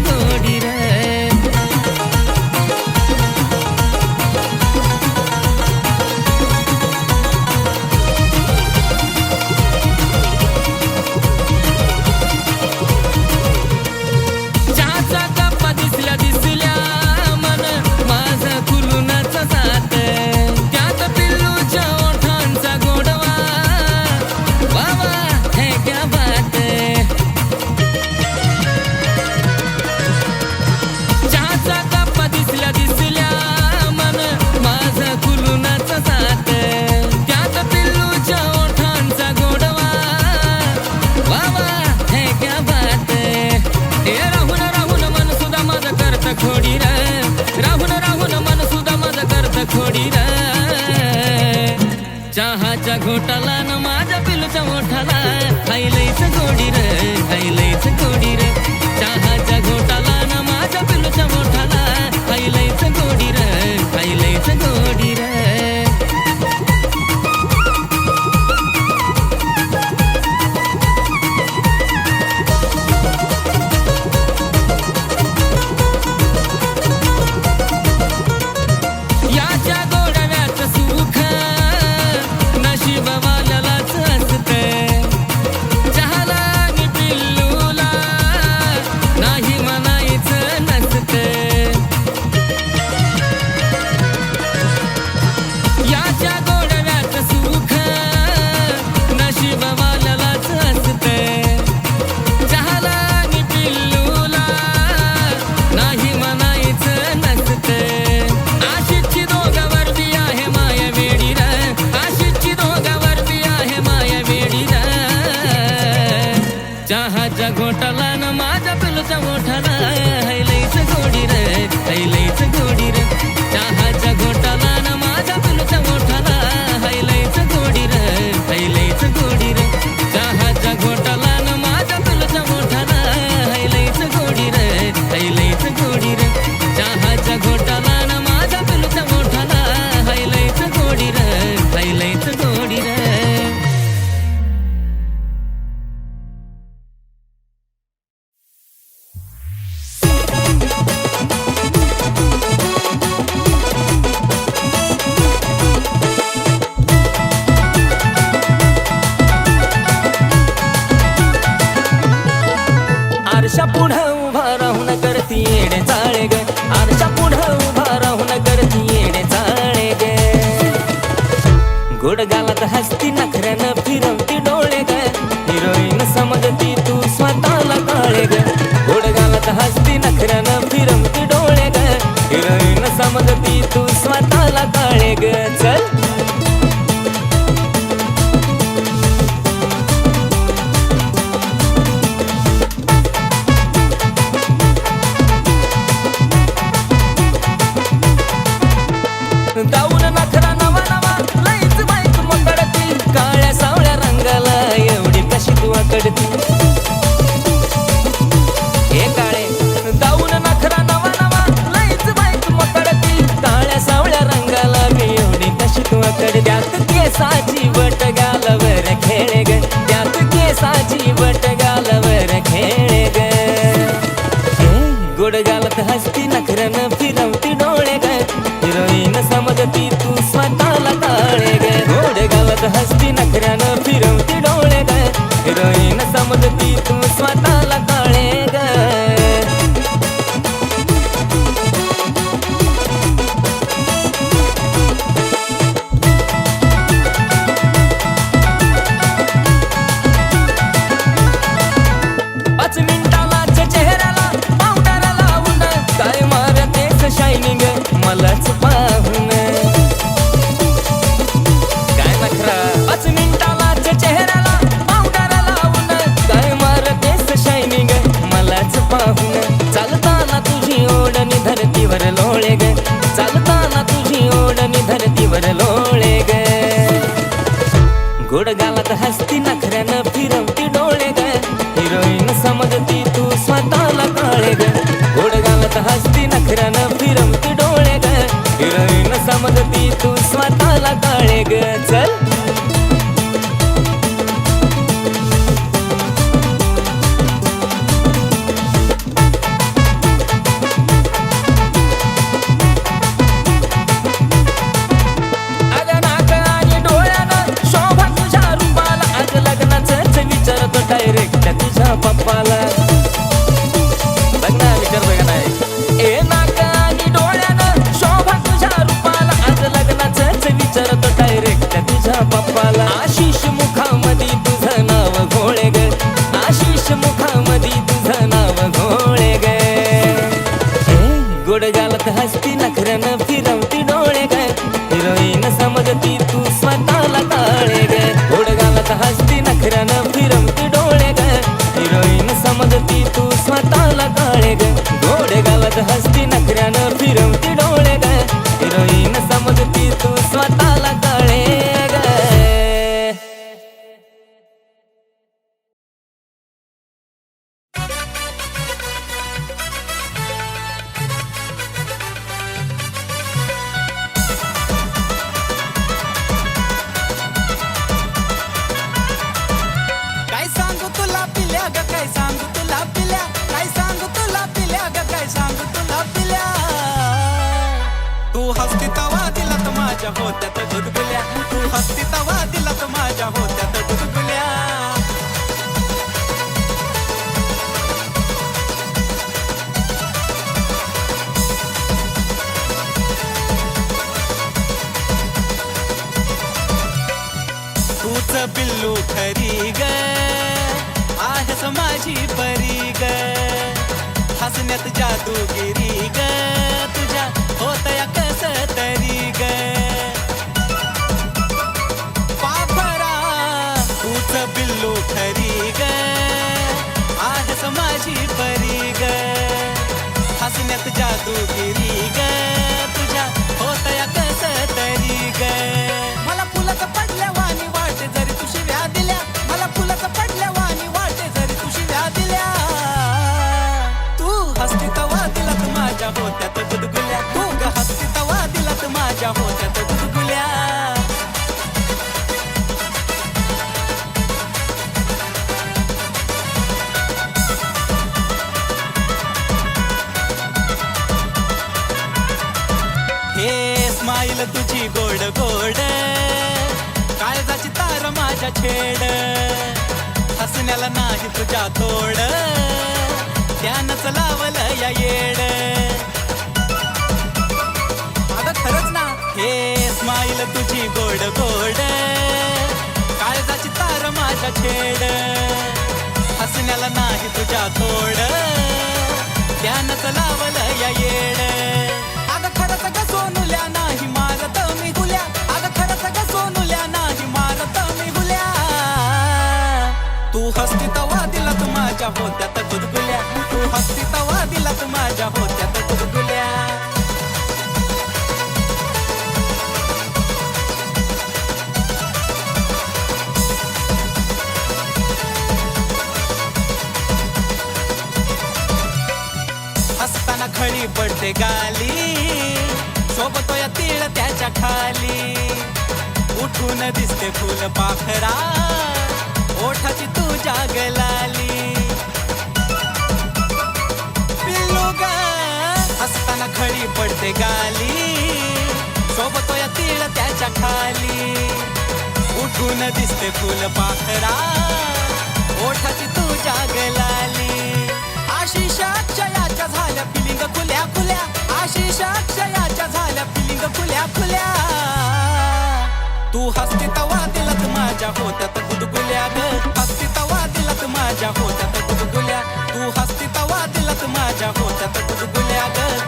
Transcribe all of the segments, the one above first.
കോടി समजती तू स्वतःला काळे ग गोड गावात हसती नखऱ्यानं फिरमती डोळे ग हिरोईन समजती तू स्वतःला काळे ग चल. हसती नखऱ्यानं गोड गालत हसती फिरवती डोळे ग. हिरोईन समजती तू स्वतःला काळे ग. गोड गालत हसती नखऱ्यानं फिरवती डोळे ग. हिरोईन समजती तू स्वतःला काळे ग. गोड घालत हसती दिलात माझ्या तूच बिल्लू खरी ग. आहेस माझी परी ग. हसण्यात जादूगिरी ग. आहेस माझी परी ग हसण्यात जादूगिरी ग तुझ्या होतया कस तरी ग। मला फुलक पडल्या वाणी वाटे जरी तू शिव्या दिल्या मला फुलक पडल्या वाणी वाटे जरी तू शिव्या दिल्या। तू हसती तवा दिलात माझ्या होत्यात गुदगुल्या तू ग हसती तवा दिलात माझ्या होत्यात स्माईल तुझी गोड गोड. काळजाची तार माझ्या छेड. हसण्याला नाही तुझ्या तोड. त्यानच लावलं या येड. अगं खरंच ना हे स्माईल तुझी गोड गोड. काळजाची तार माझ्या छेड. हसण्याला नाही तुझ्या तोड. त्यानच लावलं या येड. अगं खरंच ग अगं तू माझ्या होत्यात गुदगुल्या. तू हसती तवा दिलात माझ्या होत्यात गुदगुल्या. हसताना खळी पडते गाली. सोबतो या तीळ त्याच्याखाली. उठून दिसते फुल पाखरा. ओठाची तू जागलाली पिल्लू ग हसताना खळी पडते गाली. सोबतो या तीळ त्याच्याखाली. उठून दिसते फुल पाखरा. ओठाची तू जागलाली आशिषाच्या अक्षयाच्या झाल्या फिलिंग खुल्या खुल्या. आशिष अक्षयाच्या झाल्या फिलिंग खुल्या खुल्या. तू हसती तवा दिलत माझ्या होत्यात गुदगुल्या ग. हसती तवा दिलत माझ्या होत्यात गुदगुल्या. तू हसती तवा दिलत माझ्या होत्यात गुदगुल्या ग.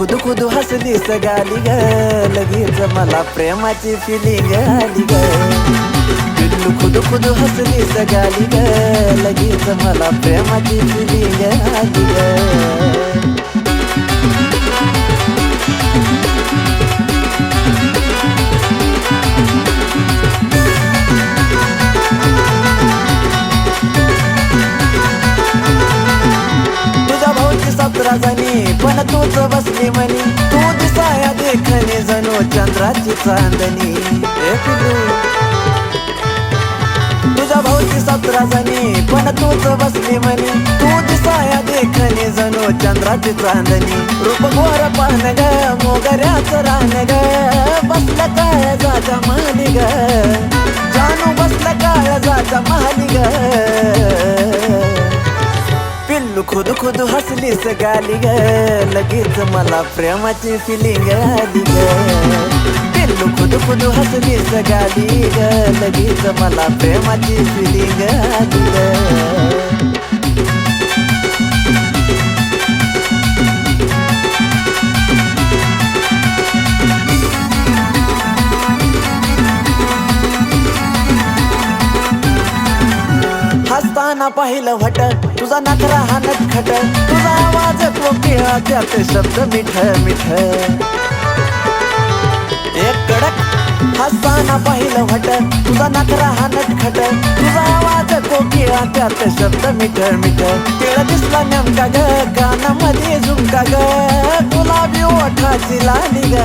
खुद खुद हसली सगाली ग. लगेच मला प्रेमाची फिलिंग आली ग. पिल्लू खुद खुद हसली सगाली ग. लगेच मला प्रेमाची फिलिंग आली ग. तुझ्या जणी पण तूच बसली म्हणी. तू दिसाया देखणे जणू चंद्राची चांदणी. तुझ्या भाऊची सतरा जणी पण तूच बसली म्हणी. तू दिसाया देखणे जणू चंद्राची चांदणी. रूप घोर पान ग मोगऱ्याच रान ग. बसलं काय जाजा माली ग. जानू बसलं काय जाजा माली ग. पिल्लू खुद खुद हसली सगाली ग. लगेच मला प्रेमाची फिलिंग आली ग. पिल्लू खुद खुद हसली सगाली ग. लगेच मला प्रेमाची फिलिंग आली ग. पाहिलं वट तुझा नखरा हा नटखट. तुझा आवाज कोकिळा त्यात शब्द मिठ मिठ. एक कडक हसताना पाहिलं वट तुझा नखरा हा नटखट. तुझा आवाज कोकिळा त्यात शब्द मिठ मिठ. तिळ दिसला नेमका ग कानामध्ये झुमका ग. गुलाबी ओठाची लाली ग.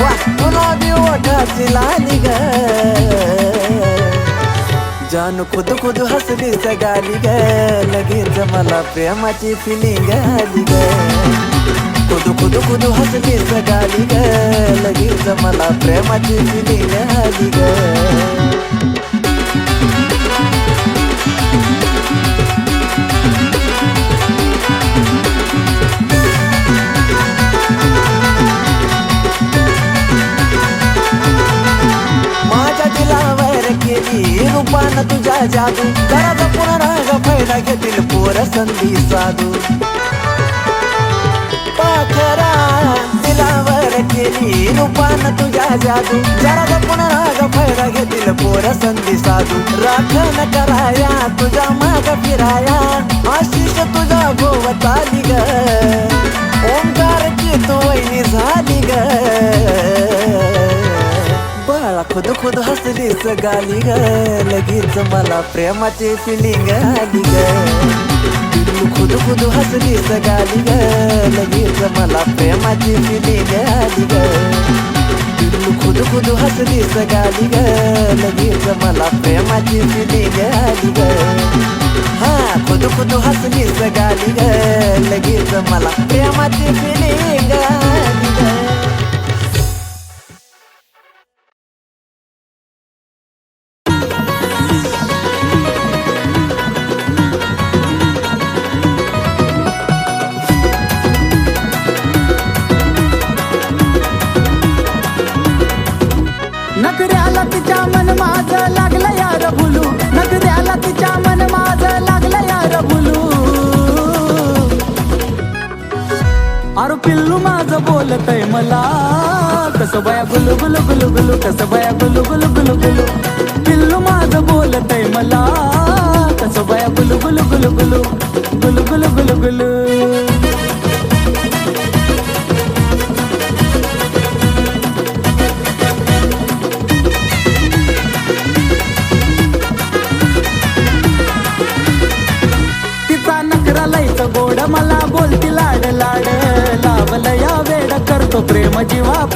वा गुलाबी ओठाची लाली ग. जान खुद खुद हसली सगाली ग. लगेच मला प्रेमाची फिलिंग आली ग. खुद खुद खुद हसली सगाली ग. लगेच मला प्रेमाची फिलिंग आली ग. जादू. घराचा पुनराग फायदा घेतील पोर संधी साधू. पाखरा दिलावर केली रूपान तुझ्या जादू. घराचा पुनराग फायदा घेतील पोर संधी साधू. राखण कराया तुझा माग फिराया. आशिष तुझा गोवत आली ग ओंकारची तू वहिनी झाली ग. खुद खुद हसली गाली ग। लगेच मला प्रेमाची फिलिंग आली पिल्लू खुद खुद हसली गाली ग। लगेच मला प्रेमाची फिलिंग आली ग। पिल्लू खुद खुद हसली गाली ग। लगेच मला प्रेमाची फिलिंग आली ग। हा, खुद खुद हसली गाली ग। लगेच मला प्रेमाची फिलिंग आली बोलतय मला. कसं बया गुलू गुलू गुलू गुलू कसं बया गुलू गुलू गुलू गुलू. पिल्लू माझं बोलतय मला.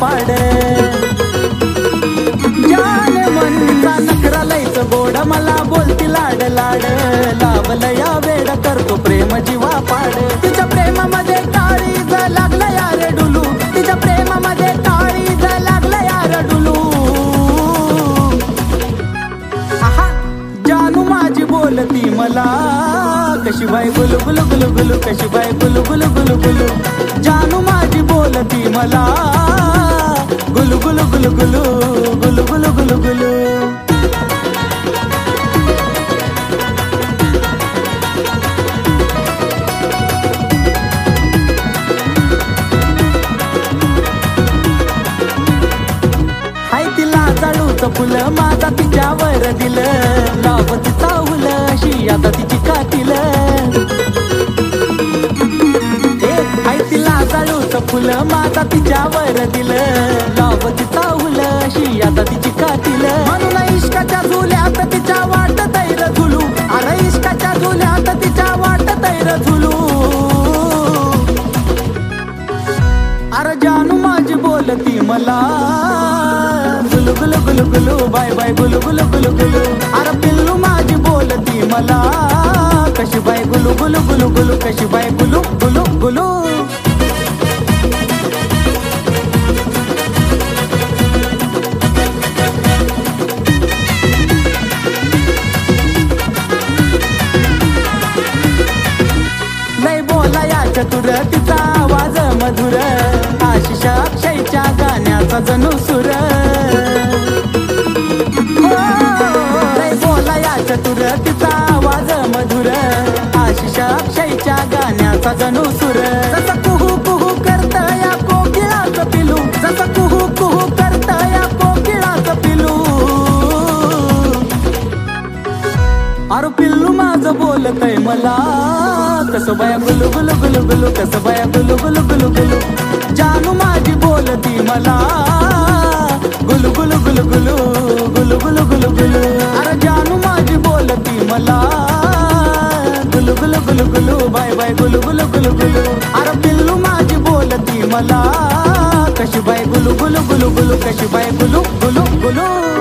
पाड. जान मनचा नखरा लयच गोड मला बोलती लाड लाड. लावलं या वेड करतो प्रेम जीवा पाड. तिच्या प्रेमामध्ये काळीज लागलं यार डुलू. तिच्या प्रेमामध्ये काळीज लागलं यार डुलू. आहा जानू माझी बोलती मला. कशी बाय गुलू गुलू गुलू गुलू कशी बाय गुलू गुलू गुलू गुलू. जानू माझी बोलती मला. गुलू गुलू गुलू गुलू गुलू गुलू गुलू गुलू. हाय फुलं माझा तिच्यावर दिलं. लावत चावलं अशी आता तिची कातील जाळूचं फुलं माझा तिच्यावर दिलं. लावत चावल अशी आता तिची कातील म्हणून इश्काच्या झुल्यात तिच्या वाट तैर झुलू अरे इश्काच्या झुल्यात तिच्या वाट तैर झुलू अरे जानू माझी बोलती मला. गुलू गुलू गुलू गुलू बाय बाय गुलू गुलू गुलू गुलू. अरे पिल्लू माझी बोलती मला. कशी बाय गुलू गुलू गुलू गुलू कशी बाय गुलू गुलू गुलू. जणू सुर. हो, लय बोला या चतुर तिचा आवाज मधुर. आशिष अक्षयच्या गाण्याचा जणू सुर. जसं कुहू कुहू करत या कोकिळाचं पिलू. जसं कुहू कुहू करत या कोकिळाचं पिलू. अरे पिल्लू माझं बोलतय मला. कसं बाया गुलू गुलू गुलू गुलू कसं बाया गुलू गुलू गुलू गुलू. जानू माझी बोलती मला. కశుబై గులు గులు గులు గులు కశుబై గులు గులు గులు.